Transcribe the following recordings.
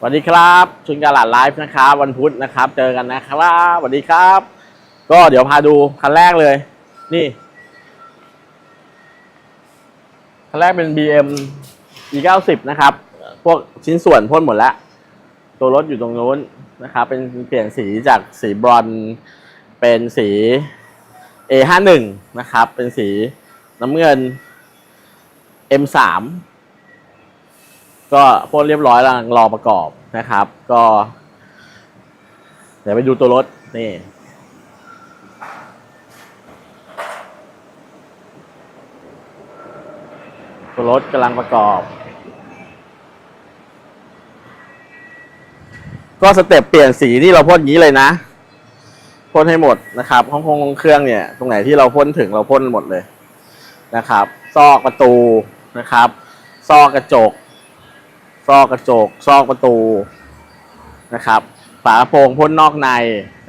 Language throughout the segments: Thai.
สวัสดีครับชุนกาลาดไลฟ์นะครับวันพุธนะครับ เจอกันนะครับสวัสดีครับ ก็เดี๋ยวพาดูคันแรกเลย นี่คันแรกเป็น BM E90 นะครับ พวกชิ้นส่วนพ่นหมดแล้ว ตัวรถอยู่ตรงนู้นนะครับ เป็นเปลี่ยนสีจากสีบรอนเป็นสี A51 นะครับ เป็นสีน้ำเงิน M3 ก็พ่นเรียบร้อยแล้วรอประกอบนะครับ ก็ เดี๋ยวไปดูตัวรถนี่ตัวรถกำลังประกอบ ก็สเต็ปเปลี่ยนสีนี่เราพ่นอย่างนี้เลยนะพ่นให้หมดนะครับห้องคงเครื่องเนี่ย ตรงไหนที่เราพ่นถึงเราพ่นหมดเลยนะครับ ซอกประตูนะครับ ซอกกระจก ซอกกระจก ซอกประตูนะครับฝากระโปรงพ่นนอกใน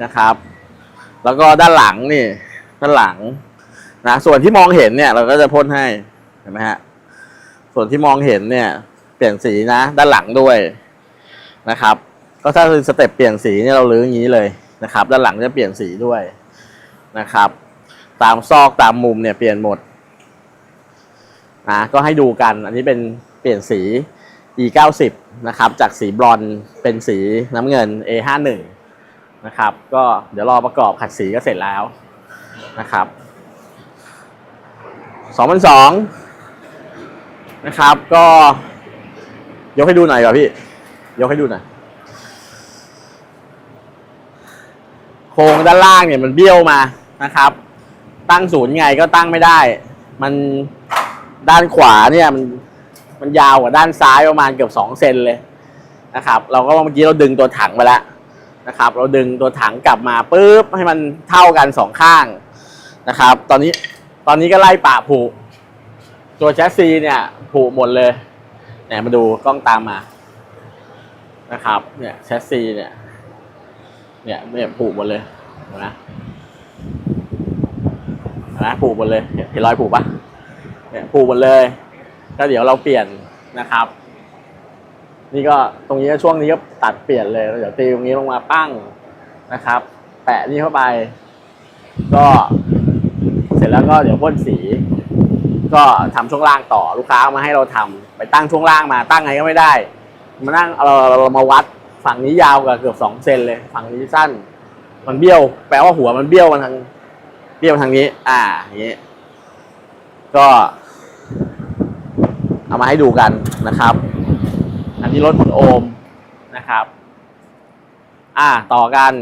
นะครับ แล้วก็ด้านหลังนี่ด้านหลังนะส่วนที่มองเห็นเนี่ย เราก็จะพ่นให้เห็นไหมฮะส่วนที่มองเห็นเนี่ย เปลี่ยนสีนะ ด้านหลังด้วยนะครับ ก็ถ้าเป็นสเต็ปเปลี่ยนสีเนี่ยเราลื้ออย่างนี้เลยนะครับ ด้านหลังจะเปลี่ยนสีด้วยนะครับ ตามซอกตามมุมเนี่ยเปลี่ยนหมดนะก็ให้ดูกัน อันนี้เป็นเปลี่ยนสี E90 นะครับจากสีบรอนเป็นสีน้ำเงิน A51 นะครับก็เดี๋ยวรอประกอบขัดสีก็เสร็จแล้วนะครับ2002นะครับก็ยกให้ดูหน่อยก่อนพี่ ยกให้ดูหน่อยโครงด้านล่างเนี่ยมันเบี้ยวมานะครับ ตั้งศูนย์ไงก็ตั้งไม่ได้ มันด้านขวาเนี่ยมัน มันยาวกว่าด้านซ้ายประมาณเกือบสองเซนเลยนะครับเราก็เมื่อกี้เราดึงตัวถังไปแล้วนะครับ เราดึงตัวถังกลับมาปุ๊บให้มันเท่ากันสองข้างนะครับ ตอนนี้ตอนนี้ก็ไล่ป่าผูตัวแชสซีเนี่ยผูหมดเลยเนี่ยมาดูกล้องตามมานะครับเนี่ยแชสซีเนี่ยเนี่ยเนี่ยผูกหมดเลยเห็นไหมเห็นไหมผูกหมดเลยเห็นเห็นรอยผูกปะเนี่ยผูกหมดเลย ก็เดี๋ยวเราเปลี่ยนนะครับ นี่ก็ตรงนี้ช่วงนี้ก็ตัดเปลี่ยนเลยเดี๋ยวตีตรงนี้ลงมาปั้งนะครับ แปะนี่เข้าไป ก็เสร็จแล้วก็เดี๋ยวพ่นสี ก็ทำช่วงล่างต่อลูกค้าเอามาให้เราทำไปตั้งช่วงล่างมาตั้งไงก็ไม่ได้ มานั่งเราเรามาวัดฝั่งนี้ยาวกว่าเกือบสองเซนเลย ฝั่งนี้สั้น มันเบี้ยว แปลว่าหัวมันเบี้ยวมาทางเบี้ยวทางนี้ อ่าอย่างนี้ก็ มาให้ดูกันนะครับ อันนี้รถคุณโอมนะครับ อ่าต่อกัน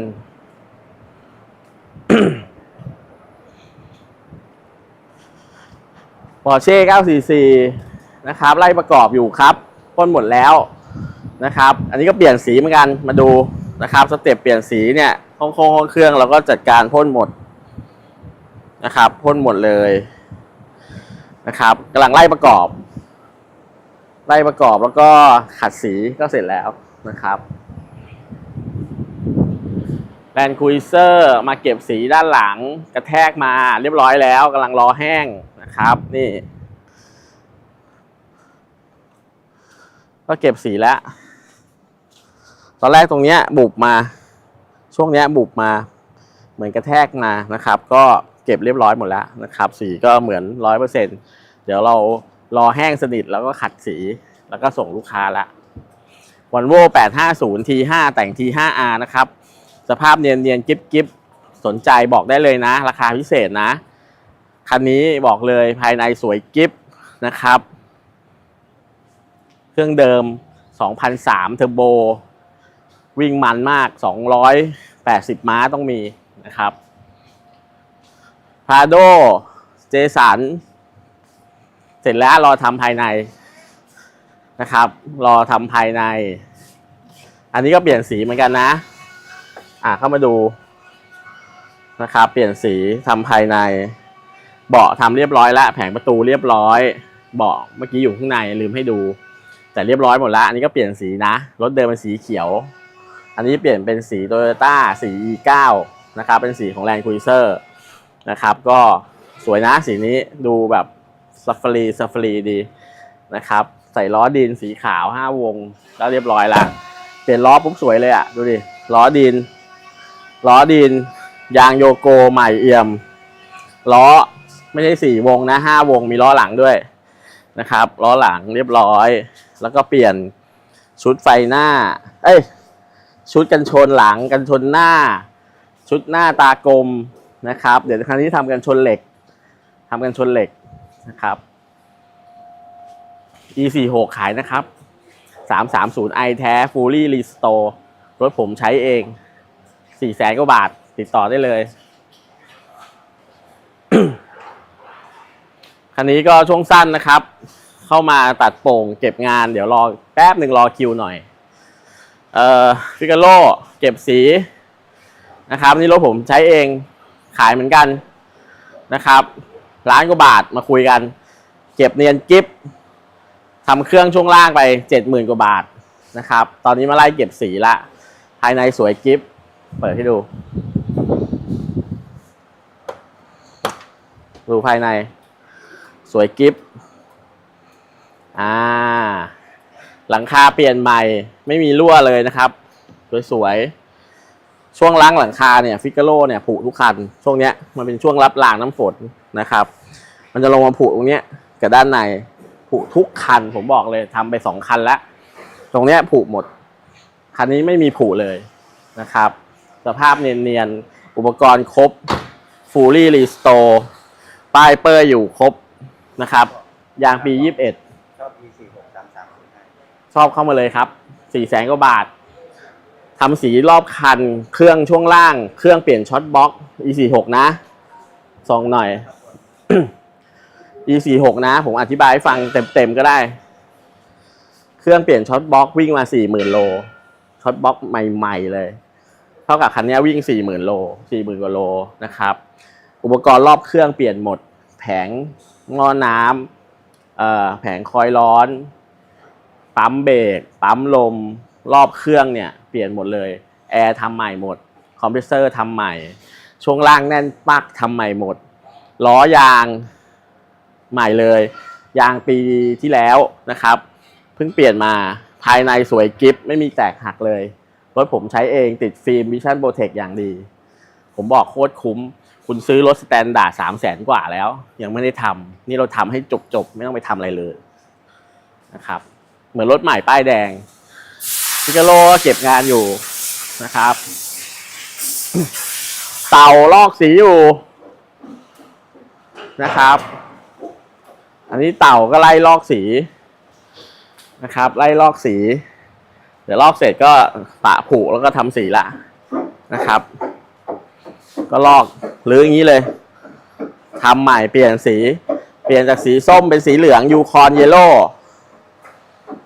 ปอร์เช่944 นะครับ ไล่ประกอบอยู่ครับพ่นหมดแล้วนะครับ อันนี้ก็เปลี่ยนสีเหมือนกันมาดูนะครับ สเต็ปเปลี่ยนสีเนี่ยห้องโค้งห้องเครื่องเราก็จัดการพ่นหมดนะครับพ่นหมดเลยนะครับกำลังไล่ประกอบ ไล่ประกอบแล้วก็ขัดสีก็เสร็จแล้วนะครับแลนคุยเซอร์มาเก็บสีด้านหลังกระแทกมาเรียบร้อยแล้วกำลังรอแห้งนะครับ นี่ ก็เก็บสีแล้ว ตอนแรกตรงเนี้ยบุบมา ช่วงเนี้ยบุบมา เหมือนกระแทกมานะครับ ก็เก็บเรียบร้อยหมดแล้วนะครับ สีก็เหมือนร้อยเปอร์เซ็นเดี๋ยวเรา รอแห้งสนิทแล้วก็ขัดสีแล้วก็ส่งลูกค้าละวันโว่850 T5 แต่ง T5R นะครับ สภาพเนียนเนียนกิ๊บกิ๊บสนใจบอกได้เลยนะ ราคาพิเศษนะ คันนี้บอกเลยภายในสวยกิ๊บนะครับ เครื่องเดิม 2003 เทอร์โบ วิ่งมันมาก 280 ม้าต้องมีนะครับพาโดเจสัน เสร็จแล้วรอทำภายในนะครับ รอทำภายใน อันนี้ก็เปลี่ยนสีเหมือนกันนะ อะเข้ามาดูนะครับ เปลี่ยนสีทำภายใน เบาะทำเรียบร้อยแล้วแผงประตูเรียบร้อย เบาะเมื่อกี้อยู่ข้างในลืมให้ดู แต่เรียบร้อยหมดแล้ว อันนี้ก็เปลี่ยนสีนะรถเดิมเป็นสีเขียว อันนี้เปลี่ยนเป็นสีโตโยต้าสี E9 นะครับ เป็นสีของ Land Cruiser นะครับ ก็สวยนะสีนี้ดูแบบ ซัฟฟารีซัฟฟารีดีนะครับ ใส่ล้อดินสีขาว5วง แล้วเรียบร้อยละเปลี่ยนล้อปุ๊บสวยเลยอะดูดิ ล้อดิน ล้อดิน ยางโยโกใหม่เอี่ยม ล้อไม่ใช่สี่วงนะห้าวงมีล้อหลังด้วยนะครับ ล้อหลังเรียบร้อย แล้วก็เปลี่ยนชุดไฟหน้า เอ้ย ชุดกันชนหลังกันชนหน้า ชุดหน้าตากลมนะครับ เดี๋ยวครั้งนี้ทำกันชนเหล็กทำกันชนเหล็ก นะครับ E46 ขายนะครับ 330 i แท้ fully restore รถผมใช้เอง 4 แสนกว่าบาท ติดต่อได้เลย คันนี้ก็ช่วงสั้นนะครับ เข้ามาตัดโป่งเก็บงาน เดี๋ยวรอแป๊บหนึ่งรอคิวหน่อย เอ่อฟิกาโลเก็บสีนะครับ นี่รถผมใช้เองขายเหมือนกันนะครับ ล้านกว่าบาทมาคุยกัน เก็บเนียนกิฟทำเครื่องช่วงล่างไปเจ็ดหมื่นกว่าบาทนะครับ ตอนนี้มาไล่เก็บสีละ ภายในสวยกิฟเปิดให้ดู ดูภายใน สวยกิฟอ่า หลังคาเปลี่ยนใหม่ ไม่มีรั่วเลยนะครับ สวยๆ ช่วงล้างหลังคาเนี่ย ฟิกาโลเนี่ยผุทุกคัน ช่วงเนี้ยมันเป็นช่วงรับรางน้ำฝน นะครับ มันจะลงมาผุตรงเนี้ยกับด้านในผุทุกคันผมบอกเลยทำไปสองคันแล้วตรงเนี้ยผุหมด คันนี้ไม่มีผุเลยนะครับ สภาพเนียนๆ อุปกรณ์ครบ fully restore ป้ายเปอร์อยู่ครบนะครับ ยางปี21ชอบ E46 3305ชอบเข้ามาเลยครับสี่แสนกว่าบาททำสีรอบคัน เครื่องช่วงล่าง เครื่องเปลี่ยนช็อตบล็อก E46 นะส่องหน่อย E46 นะ ผมอธิบายให้ฟังเต็มๆก็ได้ เครื่องเปลี่ยนช็อตบล็อกวิ่งมา 40,000 โลช็อตบล็อกใหม่ๆเลย เท่ากับคันนี้วิ่ง 40,000 โล 40,000 กว่าโลนะครับ อุปกรณ์รอบเครื่องเปลี่ยนหมด แผงงอน้ำแผงคอยล์ร้อน ปั๊มเบรกปั๊มลม รอบเครื่องเนี่ย เปลี่ยนหมดเลย แอร์ทำใหม่หมด คอมเพรสเซอร์ทำใหม่ ช่วงล่างแน่นปักทำใหม่หมด ล้อยางใหม่เลย ยางปีที่แล้วนะครับ เพิ่งเปลี่ยนมาภายในสวยกิฟไม่มีแตกหักเลย รถผมใช้เองติดฟิล์มวิชั่นโบเทคอย่างดี ผมบอกโคตรคุ้ม คุณซื้อรถสแตนดาร์ดสามแสนกว่าแล้ว ยังไม่ได้ทำนี่เราทำให้จบๆ ไม่ต้องไปทำอะไรเลยนะครับ เหมือนรถใหม่ป้ายแดงพิกาโลเก็บงานอยู่นะครับ เต่าลอกสีอยู่ นะครับ อันนี้เต่าก็ไล่ลอกสีนะครับ ไล่ลอกสี เดี๋ยวลอกเสร็จก็ปะผูแล้วก็ทำสีละนะครับ ก็ลอกหรืออย่างนี้เลยทำใหม่เปลี่ยนสี เปลี่ยนจากสีส้มเป็นสีเหลืองยูคอนเยลโล่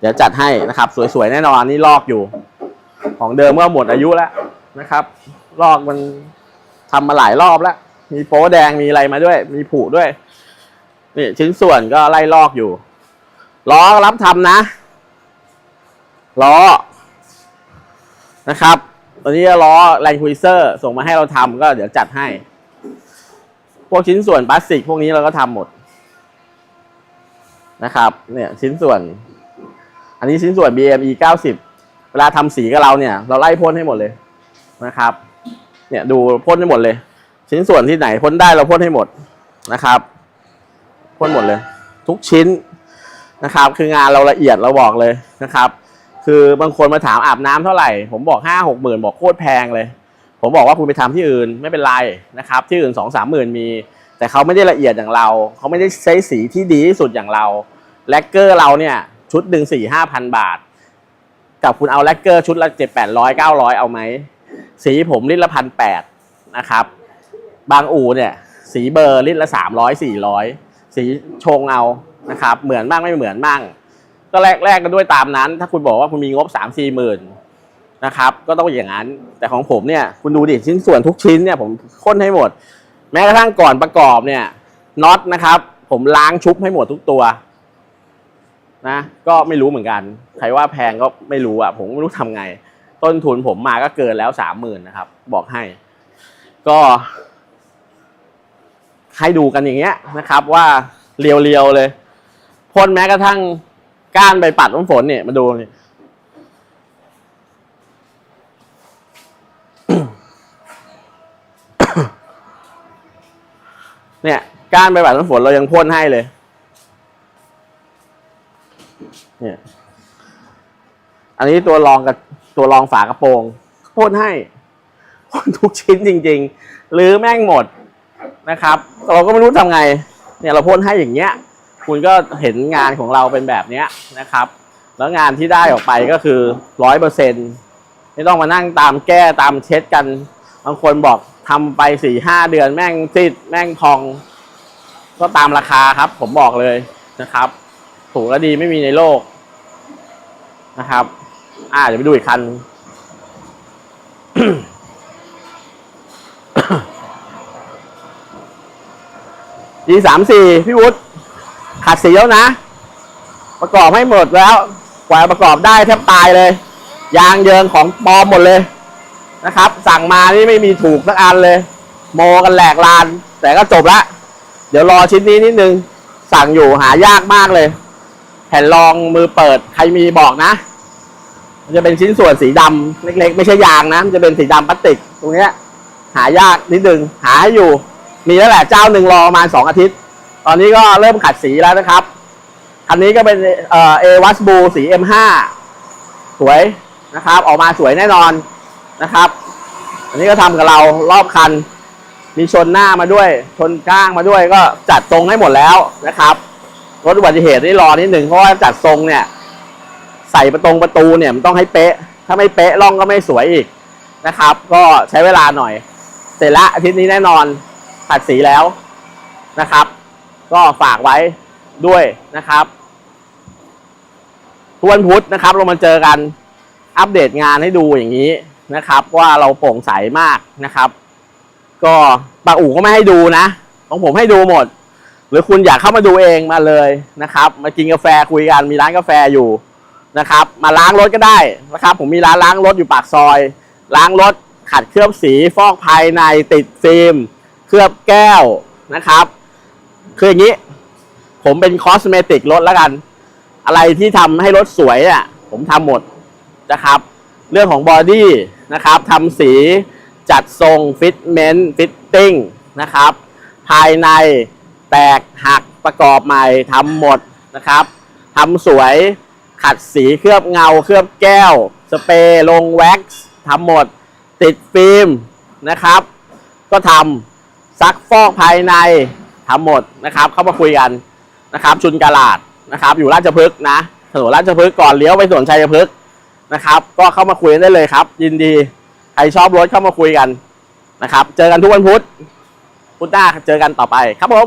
เดี๋ยวจัดให้นะครับ สวยๆแน่นอนนี่ลอกอยู่ ของเดิมก็หมดอายุแล้วนะครับ ลอกมันทำมาหลายรอบแล้ว มีโป๊แดงมีอะไรมาด้วย มีผุด้วย นี่ชิ้นส่วนก็ไล่ลอกอยู่ ล้อรับทำนะ ล้อ นะครับตอนนี้ล้อแรงคุยเซอร์ส่งมาให้เราทำก็เดี๋ยวจัดให้ พวกชิ้นส่วนพลาสติกพวกนี้เราก็ทำหมด นะครับ เนี่ยชิ้นส่วน อันนี้ชิ้นส่วน BME 90 เวลาทำสีกับเราเนี่ย เราไล่พ่นให้หมดเลยนะครับ เนี่ยดูพ่นให้หมดเลย ชิ้นส่วนที่ไหนพ่นได้เราพ่นให้หมดนะครับพ่นหมดเลย ทุกชิ้นนะครับ คืองานเราละเอียดเราบอกเลยนะครับ คือบางคนมาถามอาบน้ำเท่าไหร่ ผมบอกห้าหกหมื่นบอกโคตรแพงเลย ผมบอกว่าคุณไปทำที่อื่นไม่เป็นไรนะครับ ที่อื่นสองสามหมื่นมี แต่เขาไม่ได้ละเอียดอย่างเรา เขาไม่ได้ใช้สีที่ดีที่สุดอย่างเราแลกเกอร์เราเนี่ยชุดหนึ่งสี่ห้าพันบาท กับคุณเอาแลกเกอร์ชุดละเจ็ดแปดร้อยเก้าร้อยเอาไหมสีผมลิตรละพันแปดนะครับ บางอู่เนี่ย สีเบอร์ลิตรละสามร้อยสี่ร้อยสีชงเอานะครับ เหมือนบ้างไม่เหมือนบ้าง ก็แลกแลกกันด้วยตามนั้น ถ้าคุณบอกว่าคุณมีงบสามสี่หมื่นนะครับ ก็ต้องอย่างนั้น แต่ของผมเนี่ยคุณดูดิชิ้นส่วนทุกชิ้นเนี่ยผมค้นให้หมด แม้กระทั่งก่อนประกอบเนี่ยน็อตนะครับ ผมล้างชุบให้หมดทุกตัวนะก็ไม่รู้เหมือนกัน ใครว่าแพงก็ไม่รู้อะ ผมไม่รู้ทำไง ต้นทุนผมมาก็เกินแล้วสามหมื่นนะครับ บอกให้ ก็ ให้ดูกันอย่างเงี้ยนะครับว่าเรียวๆเลยพ่นแม้กระทั่งก้านใบปัดน้ำฝนเนี่ยมาดูนี่เนี่ยก้านใบปัดน้ำฝนเรายังพ่นให้เลย เนี่ย อันนี้ตัวรองกับตัวรองฝากระโปรงพ่นให้พ่นทุกชิ้นจริง ๆ หรือแม่งหมด นะครับเราก็ไม่รู้ทำไงเนี่ยเราพ่นให้อย่างเงี้ย คุณก็เห็นงานของเราเป็นแบบเนี้ยนะครับ แล้วงานที่ได้ออกไปก็คือร้อยเปอร์เซ็นไม่ต้องมานั่งตามแก้ตามเช็ดกันบางคนบอกทำไปสี่ห้าเดือนแม่งติดแม่งพอง ก็ตามราคาครับ ผมบอกเลยนะครับ ถูกและดีไม่มีในโลกนะครับ อ่าเดี๋ยวไปดูอีกคัน ดีสามสี่พี่วุฒิขัดสีแล้วนะ ประกอบให้หมดแล้วกว่าประกอบได้แทบตายเลย ยางเยิงของปลอมหมดเลยนะครับ สั่งมานี่ไม่มีถูกสักอันเลย โมกันแหลกลาน แต่ก็จบละ เดี๋ยวรอชิ้นนี้นิดนึง สั่งอยู่หายากมากเลย แผ่นรองมือเปิดใครมีบอกนะ มันจะเป็นชิ้นส่วนสีดำเล็ก ๆ ไม่ใช่ยางนะ มันจะเป็นสีดำพลาสติก ตรงเนี้ยหายากนิดนึงหาให้อยู่ มีแล้วแหละเจ้าหนึ่งรอประมาณสองอาทิตย์ ตอนนี้ก็เริ่มขัดสีแล้วนะครับ คันนี้ก็เป็นเอ่อเอวัสบูสี M5 สวยนะครับ ออกมาสวยแน่นอนนะครับ อันนี้ก็ทำกับเรารอบคัน มีชนหน้ามาด้วย ชนก้างมาด้วยก็จัดทรงให้หมดแล้วนะครับรถอุบัติเหตุนี่รอนิดหนึ่งเพราะว่าจัดทรงเนี่ย ใส่ประตงประตูเนี่ยมันต้องให้เป๊ะ ถ้าไม่เป๊ะร่องก็ไม่สวยอีกนะครับ ก็ใช้เวลาหน่อย เสร็จละอาทิตย์นี้แน่นอน ขัดสีแล้วนะครับ ก็ฝากไว้ด้วยนะครับทุกวันพุธนะครับ เรามาเจอกันอัปเดตงานให้ดูอย่างนี้นะครับ ว่าเราโปร่งใสมากนะครับ ก็ปาอู่ก็ไม่ให้ดูนะ ของผมให้ดูหมด หรือคุณอยากเข้ามาดูเองมาเลยนะครับ มากินกาแฟคุยกันมีร้านกาแฟอยู่นะครับ มาล้างรถก็ได้นะครับ ผมมีร้านล้างรถอยู่ปากซอย ล้างรถขัดเคลือบสีฟอกภายในติดฟิล์ม ลือบแก้วนะครับ คืออย่างนี้ ผมเป็นคอสเมติกรถแล้วกัน อะไรที่ทำให้รถสวยอะผมทำหมดนะครับ เรื่องของบอดี้นะครับทำสีจัดทรงฟิตเมนต์ฟิตติ้งนะครับ ภายในแตกหักประกอบใหม่ทำหมดนะครับทำสวยขัดสีเคลือบเงา เคลือบแก้ว สเปรย์ลงแว็กซ์ทำหมด ติดฟิล์มนะครับ ก็ทำ ซักฟอกภายในทำหมดนะครับ เข้ามาคุยกันนะครับ ชุนกาลาดนะครับ อยู่ราชพฤกษ์นะถนนราชพฤกษ์ก่อนเลี้ยวไปสวนชัยพฤกษ์นะครับ ก็เข้ามาคุยกันได้เลยครับ ยินดีใครชอบรถเข้ามาคุยกันนะครับ เจอกันทุกวันพุธพุธหน้าเจอกันต่อไปครับผม